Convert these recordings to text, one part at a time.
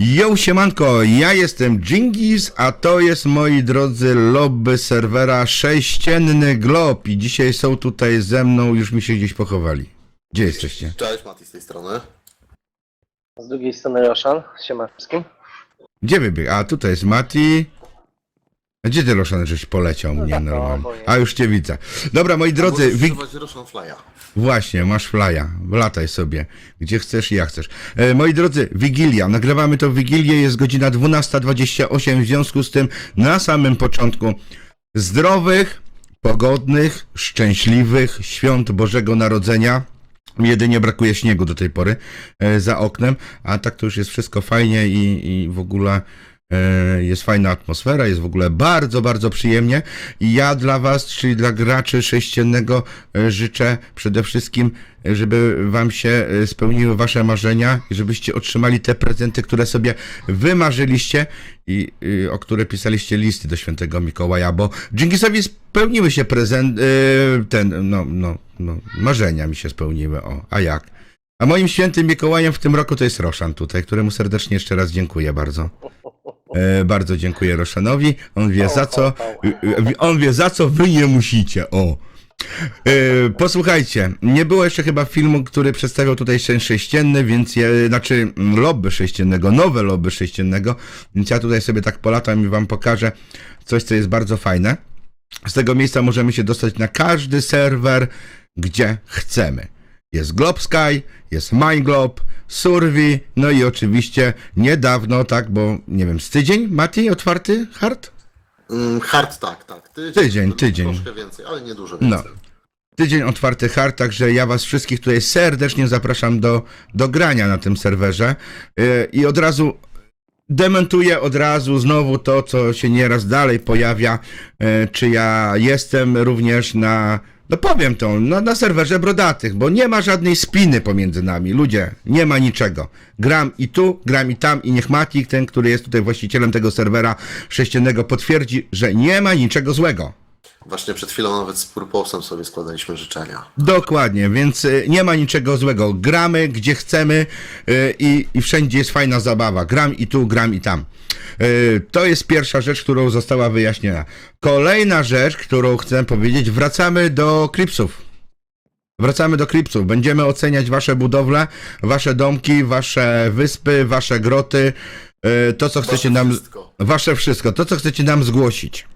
Yo, siemanko, ja jestem Jingis, a to jest, moi drodzy, lobby serwera Sześcienny Glob i dzisiaj są tutaj ze mną, już mi się gdzieś pochowali. Gdzie jesteście? Cześć, Mati z tej strony. Z drugiej strony Roszan, siema wszystkim. Gdzie wybieg? A, tutaj jest Mati. A gdzie ty, Roszan, żeś poleciał mnie za normalnie? tobą A, już cię widzę. Dobra, moi drodzy, wi-. Właśnie, masz flya. Lataj sobie, gdzie chcesz i jak chcesz. E, moi drodzy, Wigilia. Nagrywamy to w Wigilię, jest godzina 12.28, w związku z tym na samym początku zdrowych, pogodnych, szczęśliwych świąt Bożego Narodzenia. Jedynie brakuje śniegu do tej pory e, za oknem, a tak to już jest wszystko fajnie i, i w ogóle jest fajna atmosfera, jest w ogóle bardzo, bardzo przyjemnie. I ja dla Was, czyli dla graczy sześciennego, e, życzę przede wszystkim, e, żeby Wam się e, spełniły Wasze marzenia i żebyście otrzymali te prezenty, które sobie wymarzyliście i y, o które pisaliście listy do świętego Mikołaja, bo Dżingisowi spełniły się prezent, ten, no, no, no, marzenia mi się spełniły, o, a jak? A moim świętym Mikołajem w tym roku to jest Roszan tutaj, któremu serdecznie jeszcze raz dziękuję bardzo. E, bardzo dziękuję Roszanowi. On wie za co. y, On wie za co wy nie musicie. O. E, posłuchajcie, nie było jeszcze chyba filmu, który przedstawiał tutaj ten sześcienny, więc ja, znaczy lobby sześciennego, nowe lobby sześciennego, więc ja tutaj sobie tak polatam i wam pokażę coś, co jest bardzo fajne. Z tego miejsca możemy się dostać na każdy serwer, gdzie chcemy. Jest Globsky, jest MindGlob, Survey, no i oczywiście niedawno, tak, bo nie wiem, z tydzień, Mati, otwarty hard? Mm, hard tak, tak. Tydzień, Tydzień, tydzień. Troszkę więcej, ale nie dużo No. więcej. Tydzień otwarty hard, także ja was wszystkich tutaj serdecznie zapraszam do, do grania na tym serwerze Yy, i od razu dementuję od razu znowu to, co się nieraz dalej pojawia, yy, czy ja jestem również na, no powiem to, na, na serwerze brodatych, bo nie ma żadnej spiny pomiędzy nami, ludzie, nie ma niczego. Gram i tu, gram i tam i niech Matik, ten, który jest tutaj właścicielem tego serwera sześciennego, potwierdzi, że nie ma niczego złego. Właśnie przed chwilą nawet z Purposem sobie składaliśmy życzenia. Dokładnie, więc y, nie ma niczego złego. Gramy gdzie chcemy y, i, i wszędzie jest fajna zabawa. Gram i tu, gram i tam. Y, To jest pierwsza rzecz, którą została wyjaśniona. Kolejna rzecz, którą chcę powiedzieć, wracamy do Kripsów. Wracamy do Kripsów. Będziemy oceniać wasze budowle, wasze domki, wasze wyspy, wasze groty, y, to co chcecie Wasze nam... wszystko. Wasze wszystko, to co chcecie nam zgłosić.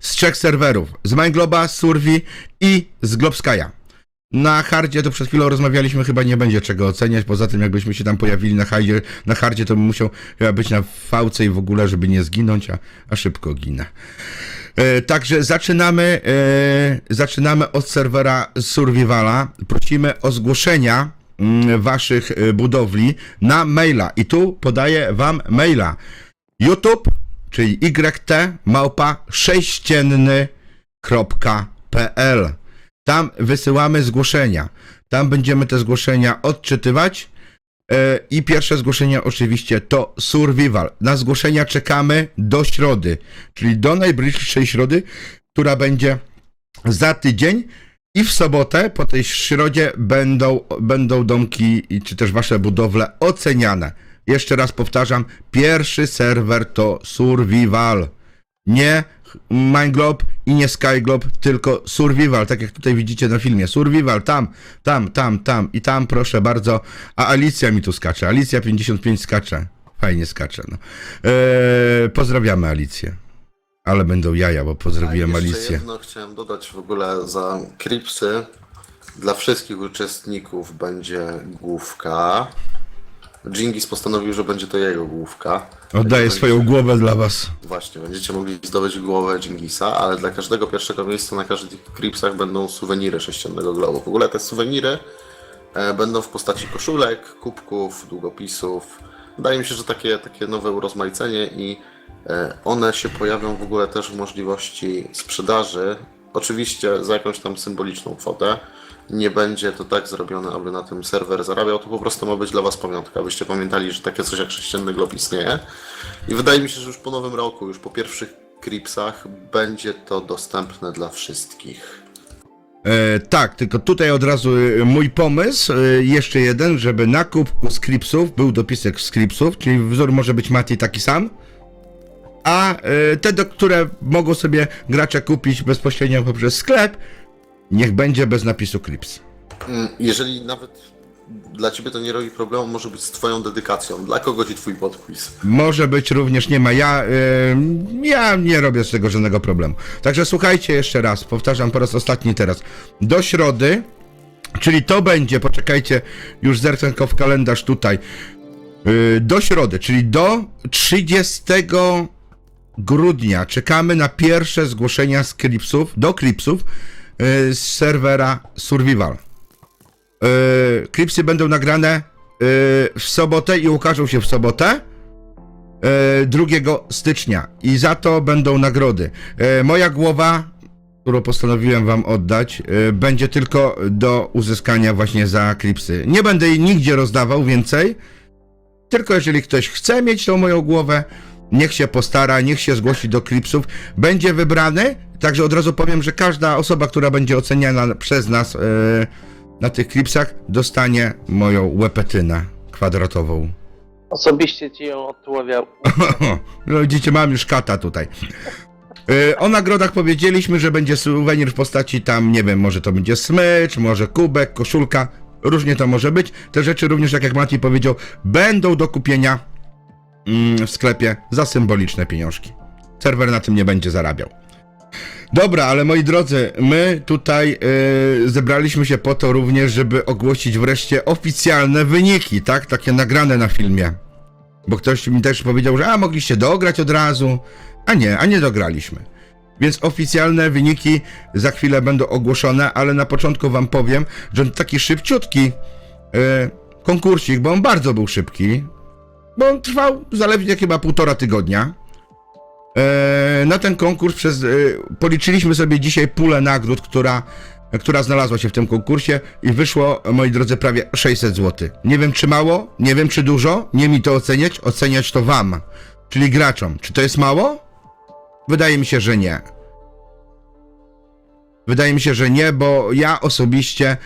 Z trzech serwerów. Z Mindgloba, z Survey i z Globskaja. Na hardzie to przed chwilą rozmawialiśmy, chyba nie będzie czego oceniać, poza tym jakbyśmy się tam pojawili na hardzie, na hardzie to bym musiał chyba być na fałce i w ogóle, żeby nie zginąć, a, a szybko ginę. E, także zaczynamy, e, zaczynamy od serwera Survivala. Prosimy o zgłoszenia mm, waszych e, budowli na maila i tu podaję wam maila youtube, czyli yt małpa sześcienny.pl tam wysyłamy zgłoszenia. Tam będziemy te zgłoszenia odczytywać. E, I pierwsze zgłoszenie oczywiście to survival. Na zgłoszenia czekamy do środy, czyli do najbliższej środy, która będzie za tydzień. I w sobotę po tej środzie będą, będą domki czy też wasze budowle oceniane. Jeszcze raz powtarzam, pierwszy serwer to survival. Nie Mindglob i nie Skyglob, tylko Survival, tak jak tutaj widzicie na filmie. Survival, tam, tam, tam, tam i tam, proszę bardzo. A Alicja mi tu skacze. Alicja 55 skacze. Fajnie skacze, no. Eee, pozdrawiamy Alicję. Ale będą jaja, bo pozdrowiłem jeszcze Alicję. jedno chciałem dodać w ogóle za Kripsy. Dla wszystkich uczestników będzie główka. Jingis postanowił, że będzie to jego główka. Oddaję swoją głowę dla was. Właśnie, będziecie mogli zdobyć głowę Dżingisa, ale dla każdego pierwszego miejsca na każdych Kripsach będą suweniry sześciennego globu. W ogóle te suweniry e, będą w postaci koszulek, kubków, długopisów. Wydaje mi się, że takie, takie nowe urozmaicenie i e, one się pojawią w ogóle też w możliwości sprzedaży. Oczywiście za jakąś tam symboliczną kwotę. Nie będzie to tak zrobione, aby na tym serwer zarabiał. To po prostu ma być dla Was pamiątka, abyście pamiętali, że takie coś jak sześcienny glob istnieje. I wydaje mi się, że już po nowym roku, już po pierwszych Kripsach będzie to dostępne dla wszystkich. E, tak, tylko tutaj od razu e, mój pomysł, e, jeszcze jeden, żeby na kubku Scripsów był dopisek Scripsów, czyli wzór może być Mati taki sam, a e, te, które mogą sobie gracze kupić bezpośrednio poprzez sklep, niech będzie bez napisu Clips. Mm, Jeżeli nawet dla ciebie to nie robi problemu, może być z twoją dedykacją. Dla kogo ci twój podpis? Może być również nie ma. Ja, y, ja nie robię z tego żadnego problemu. Także słuchajcie jeszcze raz, powtarzam po raz ostatni teraz. Do środy, czyli to będzie, poczekajcie, już zerknę w kalendarz tutaj. Y, do środy, czyli do 30 grudnia czekamy na pierwsze zgłoszenia z klipsów, do klipsów z serwera Survival. Yy, klipsy będą nagrane yy, w sobotę i ukażą się w sobotę. yy, 2 stycznia i za to będą nagrody. Moja głowa, którą postanowiłem wam oddać, będzie tylko do uzyskania właśnie za klipsy. Nie będę jej nigdzie rozdawał więcej, tylko jeżeli ktoś chce mieć tą moją głowę, niech się postara, niech się zgłosi do klipsów, będzie wybrany. Także od razu powiem, że każda osoba, która będzie oceniana przez nas yy, na tych klipsach, dostanie moją łepetynę kwadratową. Osobiście ci ją odtuławiał. no widzicie, mam już kata tutaj. Yy, O nagrodach powiedzieliśmy, że będzie suwenir w postaci tam, nie wiem, może to będzie smycz, może kubek, koszulka, różnie to może być. Te rzeczy również, tak jak Mati powiedział, będą do kupienia mm, w sklepie za symboliczne pieniążki. Serwer na tym nie będzie zarabiał. Dobra, ale moi drodzy, my tutaj yy, zebraliśmy się po to również, żeby ogłosić wreszcie oficjalne wyniki, tak? Takie nagrane na filmie. Bo ktoś mi też powiedział, że a mogliście dograć od razu, a nie, a nie dograliśmy. Więc oficjalne wyniki za chwilę będą ogłoszone, ale na początku wam powiem, że taki szybciutki yy, konkursik, bo on bardzo był szybki, bo on trwał zaledwie chyba półtora tygodnia. E, na ten konkurs przez, e, policzyliśmy sobie dzisiaj pulę nagród, która, która znalazła się w tym konkursie i wyszło, moi drodzy, prawie 600 zł. Nie wiem czy mało, nie wiem czy dużo, nie mi to oceniać, oceniać to wam, czyli graczom. Czy to jest mało? Wydaje mi się, że nie. Wydaje mi się, że nie, bo ja osobiście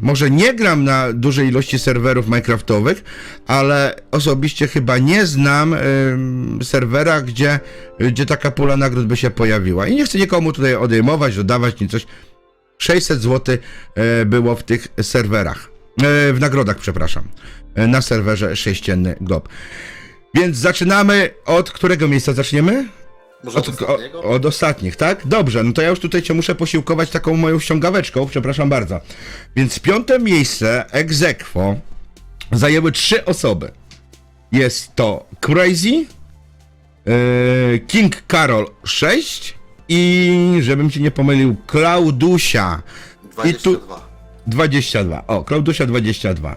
może nie gram na dużej ilości serwerów Minecraftowych, ale osobiście chyba nie znam em, serwera, gdzie, gdzie taka pula nagród by się pojawiła. I nie chcę nikomu tutaj odejmować, dodawać ni coś. 600 zł e, było w tych serwerach. E, w nagrodach, przepraszam. E, na serwerze sześcienny GOP. Więc zaczynamy od którego miejsca zaczniemy? Może od Od, o, ostatniego? od ostatnich, tak? Dobrze, no to ja już tutaj cię muszę posiłkować taką moją ściągaweczką, przepraszam bardzo. Więc piąte miejsce ex aequo zajęły trzy osoby. Jest to Crazy, yy, King Carol 6 i, żebym ci nie pomylił, Klaudusia i tu- 22. 22. O, Klaudusia 22.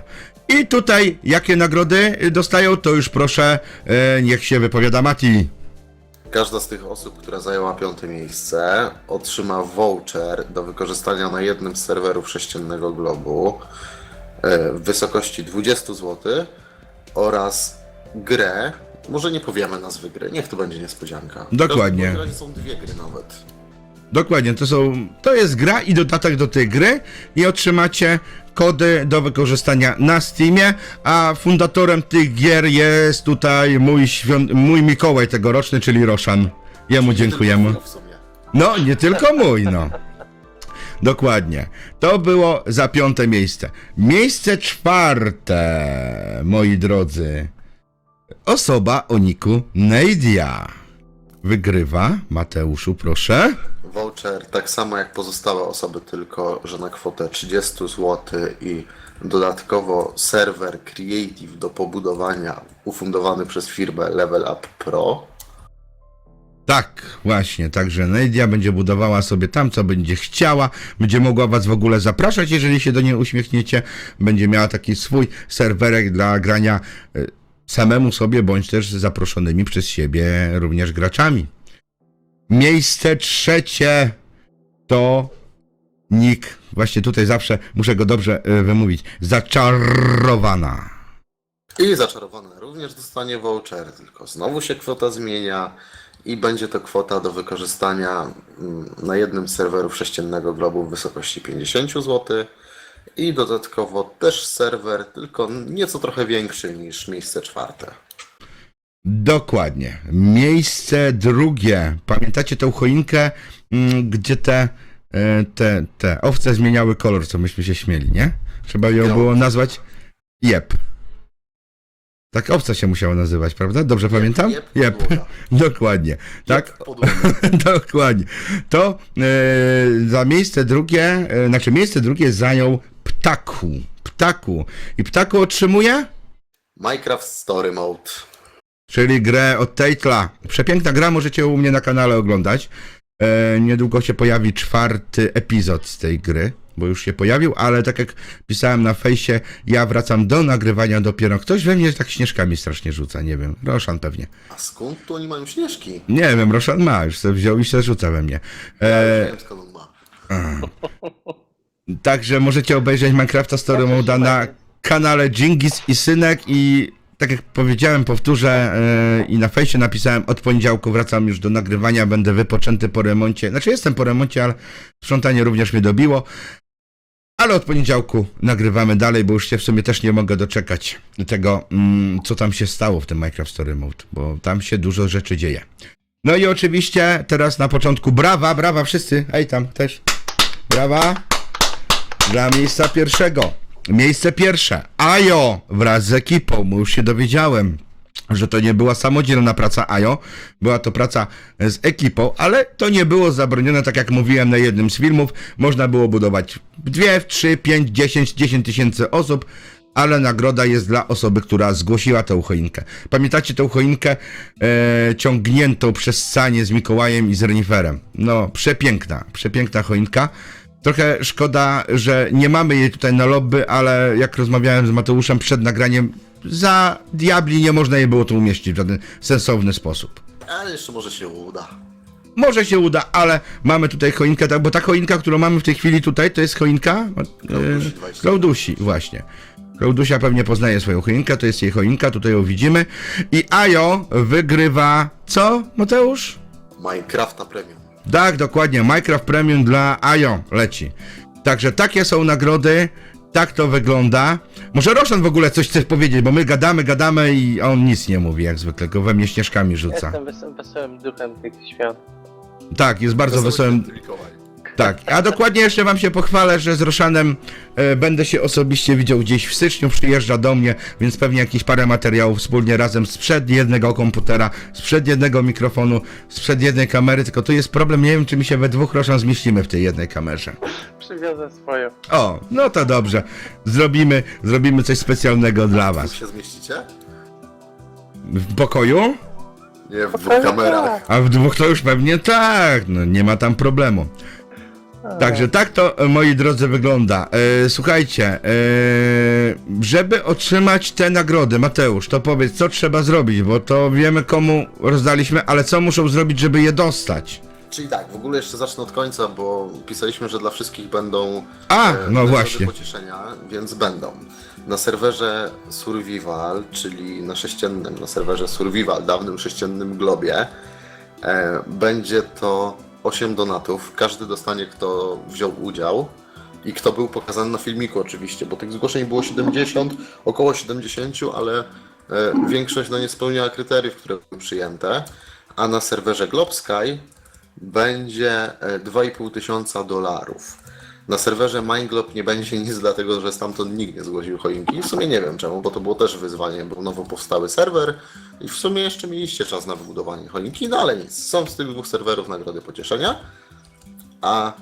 I tutaj jakie nagrody dostają, to już proszę, yy, niech się wypowiada Mati. Każda z tych osób, która zajęła piąte miejsce, otrzyma voucher do wykorzystania na jednym z serwerów sześciennego globu e, w wysokości 20 zł oraz grę. Może nie powiemy nazwy gry, niech to będzie niespodzianka. Dokładnie. W są dwie gry nawet. Dokładnie, to są, to jest gra i dodatek do tej gry i otrzymacie kody do wykorzystania na Steamie, a fundatorem tych gier jest tutaj mój, świąt, mój Mikołaj tegoroczny, czyli Roszan. Jemu dziękujemy. Sumie. No, nie tylko mój, no. Dokładnie. To było za piąte miejsce. Miejsce czwarte, moi drodzy. Osoba o niku Neidia. Wygrywa. Mateuszu, proszę. Voucher tak samo jak pozostałe osoby, tylko że na kwotę 30 zł i dodatkowo serwer Creative do pobudowania ufundowany przez firmę Level Up Pro. Tak, właśnie, także Nadia będzie budowała sobie tam, co będzie chciała, będzie mogła was w ogóle zapraszać, jeżeli się do niej uśmiechniecie, będzie miała taki swój serwerek dla grania e, samemu sobie, bądź też zaproszonymi przez siebie również graczami. Miejsce trzecie to nick, właśnie tutaj zawsze muszę go dobrze e, wymówić, zaczarowana. I zaczarowana również dostanie voucher, tylko znowu się kwota zmienia i będzie to kwota do wykorzystania mm, na jednym z serwerów sześciennego globu w wysokości 50 zł i dodatkowo też serwer, tylko nieco trochę większy niż miejsce czwarte. Dokładnie. Miejsce drugie. Pamiętacie tą choinkę, mm, gdzie te, e, te, te owce zmieniały kolor, co myśmy się śmieli, nie? Trzeba ją No. było nazwać Jep. Tak owca się musiała nazywać, prawda? Dobrze pamiętam? Jep, podłoga. Dokładnie. Tak? Jep. Dokładnie. To e, za miejsce drugie, e, znaczy miejsce drugie zajął Ptaku. Ptaku. I Ptaku otrzymuje? Minecraft Story Mode. Czyli grę od Tejtla. Przepiękna gra, możecie u mnie na kanale oglądać. E, niedługo się pojawi czwarty epizod z tej gry, bo już się pojawił, ale tak jak pisałem na fejsie, ja wracam do nagrywania dopiero. Ktoś we mnie tak śnieżkami strasznie rzuca, nie wiem. Roszan pewnie. A skąd tu oni mają śnieżki? Nie wiem, Roszan ma, już sobie wziął i się rzuca we mnie. Ja E, już wiem skąd on ma. Także możecie obejrzeć Minecrafta Story Ja też Moda na kanale Dżingis i Synek i tak jak powiedziałem, powtórzę yy, i na fejsie napisałem, od poniedziałku wracam już do nagrywania, będę wypoczęty po remoncie. Znaczy jestem po remoncie, ale sprzątanie również mnie dobiło. Ale od poniedziałku nagrywamy dalej, bo już się w sumie też nie mogę doczekać tego, mm, co tam się stało w tym Minecraft Story Mode, bo tam się dużo rzeczy dzieje. No i oczywiście teraz na początku brawa, brawa wszyscy, ej tam też, brawa dla miejsca pierwszego. Miejsce pierwsze. Ajo wraz z ekipą, bo już się dowiedziałem, że to nie była samodzielna praca Ajo, była to praca z ekipą, ale to nie było zabronione, tak jak mówiłem na jednym z filmów. Można było budować w 2, w 3, 5, 10, 10 tysięcy osób, ale nagroda jest dla osoby, która zgłosiła tę choinkę. Pamiętacie tę choinkę e, ciągniętą przez sanie z Mikołajem i z Reniferem? No, przepiękna, przepiękna choinka. Trochę szkoda, że nie mamy jej tutaj na lobby, ale jak rozmawiałem z Mateuszem przed nagraniem, za diabli nie można jej było tu umieścić w żaden sensowny sposób. Ale jeszcze może się uda. Może się uda, ale mamy tutaj choinkę, tak, bo ta choinka, którą mamy w tej chwili tutaj, to jest choinka Klaudusi e, 20. Klaudusi, właśnie. Klaudusia pewnie poznaje swoją choinkę, to jest jej choinka, tutaj ją widzimy. I Ajo wygrywa co, Mateusz? Minecrafta Premium. Tak, dokładnie. Minecraft Premium dla Ajo leci. Także takie są nagrody. Tak to wygląda. Może Roshan w ogóle coś chce powiedzieć, bo my gadamy, gadamy i on nic nie mówi, jak zwykle, go we mnie śnieżkami rzuca. Jestem wesołym, wesołym duchem tych świąt. Tak, jest bardzo Wesoły wesołym. Tak, a dokładnie jeszcze wam się pochwalę, że z Roszanem e, będę się osobiście widział gdzieś w styczniu, przyjeżdża do mnie, więc pewnie jakieś parę materiałów wspólnie razem sprzed jednego komputera, sprzed jednego mikrofonu, sprzed jednej kamery, tylko tu jest problem, nie wiem czy mi się we dwóch Roszan zmieścimy w tej jednej kamerze. Przywiozę swoją. O, no to dobrze. Zrobimy, zrobimy coś specjalnego dla Tu was. się zmieścicie? W pokoju? Nie, w dwóch kamerach. A w dwóch to już pewnie tak, no nie ma tam problemu. Także tak to, e, moi drodzy, wygląda. E, słuchajcie, e, żeby otrzymać te nagrody, Mateusz, to powiedz, co trzeba zrobić, bo to wiemy komu rozdaliśmy, ale co muszą zrobić, żeby je dostać? Czyli tak, w ogóle jeszcze zacznę od końca, bo pisaliśmy, że dla wszystkich będą A, e, no właśnie. pocieszenia, więc będą. Na serwerze Survival, czyli na sześciennym, na serwerze Survival, dawnym sześciennym globie, e, będzie to 8 donatów. Każdy dostanie, kto wziął udział i kto był pokazany na filmiku oczywiście, bo tych zgłoszeń było 70, około 70, ale e, większość no, nie spełniała kryteriów, które były przyjęte. A na serwerze Globsky będzie e, 2,5 tysiąca dolarów. Na serwerze MindGlob nie będzie nic, dlatego że stamtąd nikt nie zgłosił choinki. W sumie nie wiem czemu, bo to było też wyzwanie, był nowo powstały serwer i w sumie jeszcze mieliście czas na wybudowanie choinki, no ale nic. Są z tych dwóch serwerów nagrody pocieszenia. A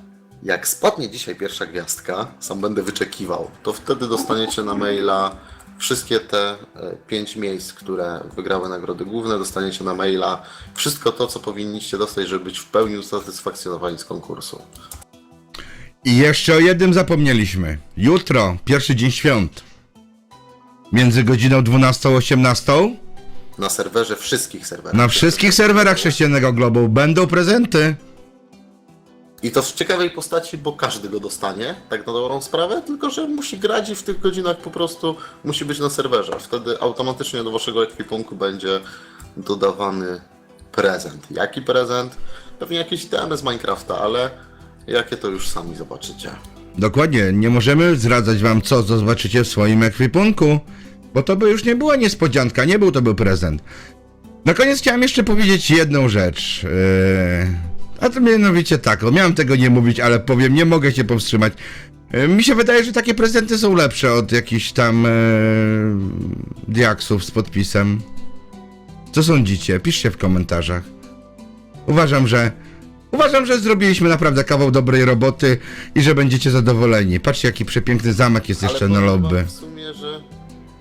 jak spadnie dzisiaj pierwsza gwiazdka, sam będę wyczekiwał, to wtedy dostaniecie na maila wszystkie te e, pięć miejsc, które wygrały nagrody główne, dostaniecie na maila wszystko to, co powinniście dostać, żeby być w pełni usatysfakcjonowani z konkursu. I jeszcze o jednym zapomnieliśmy. Jutro, pierwszy dzień świąt. Między godziną 12 a 18 Na serwerze wszystkich serwerach. na wszystkich serwerach sześciennego globu będą prezenty. I to w ciekawej postaci, bo każdy go dostanie, tak na dobrą sprawę, tylko że musi grać i w tych godzinach po prostu musi być na serwerze. Wtedy automatycznie do waszego ekwipunku będzie dodawany prezent. Jaki prezent? Pewnie jakieś itemy z Minecrafta, ale jakie to już sami zobaczycie. Dokładnie, nie możemy zdradzać wam, co zobaczycie w swoim ekwipunku, bo to by już nie była niespodzianka, nie był to był prezent. Na koniec chciałem jeszcze powiedzieć jedną rzecz. Yy, a to mianowicie tak, miałem tego nie mówić, ale powiem, nie mogę się powstrzymać. Yy, mi się wydaje, że takie prezenty są lepsze od jakichś tam yy, diaksów z podpisem. Co sądzicie? Piszcie w komentarzach. Uważam, że Uważam, że zrobiliśmy naprawdę kawał dobrej roboty i że będziecie zadowoleni. Patrzcie, jaki przepiękny zamek jest jeszcze na powiem wam lobby. w sumie, że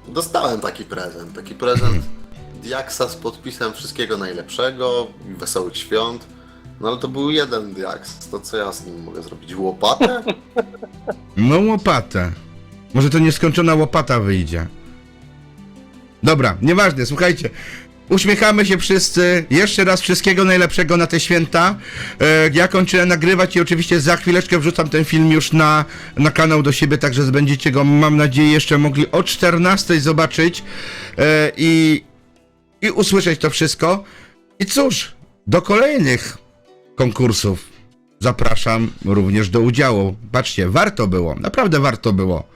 dostałem taki prezent. Taki prezent Diaksa z podpisem wszystkiego najlepszego i wesołych świąt. No ale to był jeden Diaks. To co ja z nim mogę zrobić? Łopatę? No łopatę. Może to nieskończona łopata wyjdzie. Dobra, nieważne, słuchajcie. Uśmiechamy się wszyscy. Jeszcze raz wszystkiego najlepszego na te święta. E, ja kończę nagrywać i oczywiście za chwileczkę wrzucam ten film już na, na kanał do siebie, także będziecie go, mam nadzieję, jeszcze mogli o 14 zobaczyć e, i, i usłyszeć to wszystko. I cóż, do kolejnych konkursów zapraszam również do udziału. Patrzcie, warto było, naprawdę warto było.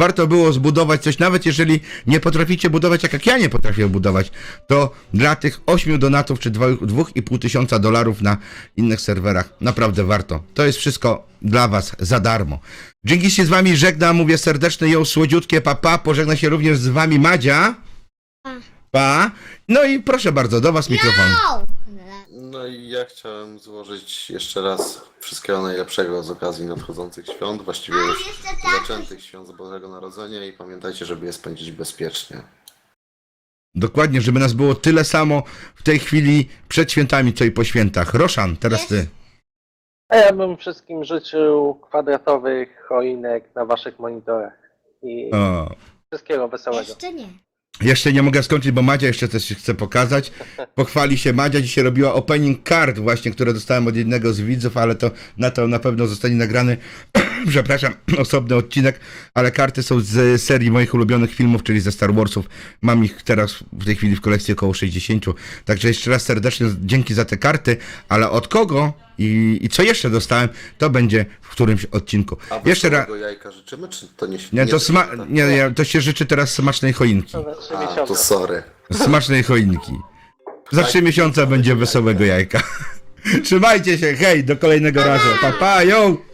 Warto było zbudować coś, nawet jeżeli nie potraficie budować, jak, jak ja nie potrafię budować, to dla tych 8 donatów czy 2,5 tysiąca dolarów na innych serwerach naprawdę warto. To jest wszystko dla was za darmo. Dzięki się z wami żegnam, mówię serdeczne ją słodziutkie papa, pożegna się również z wami Madzia. Pa. No i proszę bardzo, do was mikrofon. No i ja chciałem złożyć jeszcze raz wszystkiego najlepszego z okazji nadchodzących świąt, właściwie już zaczętych świąt z Bożego Narodzenia i pamiętajcie, żeby je spędzić bezpiecznie. Dokładnie, żeby nas było tyle samo w tej chwili przed świętami, co i po świętach. Roszan, teraz ty. A ja bym wszystkim życzył kwadratowych choinek na waszych monitorach. I O. wszystkiego wesołego. Jeszcze nie. Jeszcze nie mogę skończyć, bo Madzia jeszcze coś chce pokazać. Pochwali się Madzia, dzisiaj robiła opening card właśnie, które dostałem od jednego z widzów, ale to na to na pewno zostanie nagrany, przepraszam, osobny odcinek, ale karty są z serii moich ulubionych filmów, czyli ze Star Warsów. Mam ich teraz w tej chwili w kolekcji około 60, także jeszcze raz serdecznie dzięki za te karty, ale od kogo i, i co jeszcze dostałem, to będzie w którymś odcinku. A Jeszcze raz... jajka życzymy, czy to nie Nie, to, sma- nie, nie, to się życzy teraz smacznej choinki. To za trzy A, to sorry. Smacznej choinki. Za trzy miesiące będzie wesołego jajka. Trzymajcie się, hej, do kolejnego razu. Pa, pa, yo!